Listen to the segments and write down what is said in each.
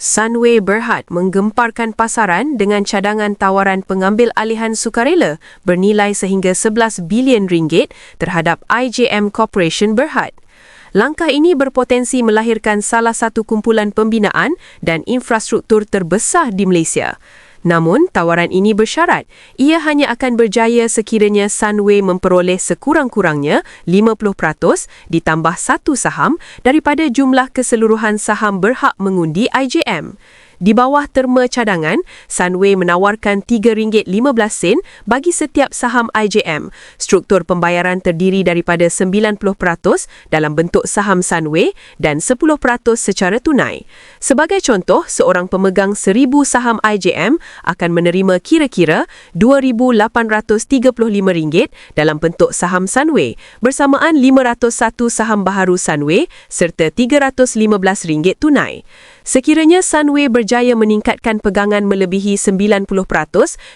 Sunway Berhad menggemparkan pasaran dengan cadangan tawaran pengambil alihan sukarela bernilai sehingga 11 bilion ringgit terhadap IJM Corporation Berhad. Langkah ini berpotensi melahirkan salah satu kumpulan pembinaan dan infrastruktur terbesar di Malaysia. Namun, tawaran ini bersyarat ia hanya akan berjaya sekiranya Sunway memperoleh sekurang-kurangnya 50% ditambah satu saham daripada jumlah keseluruhan saham berhak mengundi IJM. Di bawah terma cadangan, Sunway menawarkan RM3.15 bagi setiap saham IJM. Struktur pembayaran terdiri daripada 90% dalam bentuk saham Sunway dan 10% secara tunai. Sebagai contoh, seorang pemegang 1000 saham IJM akan menerima kira-kira RM2,835 dalam bentuk saham Sunway bersamaan 501 saham baharu Sunway serta RM315 tunai. Sekiranya Sunway berjaya meningkatkan pegangan melebihi 90%,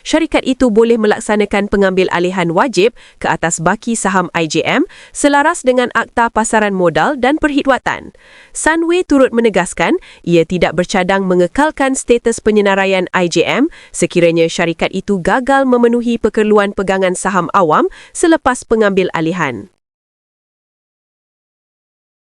syarikat itu boleh melaksanakan pengambil alihan wajib ke atas baki saham IJM selaras dengan Akta Pasaran Modal dan Perkhidmatan. Sunway turut menegaskan ia tidak bercadang mengekalkan status penyenaraian IJM sekiranya syarikat itu gagal memenuhi pekerluan pegangan saham awam selepas pengambil alihan.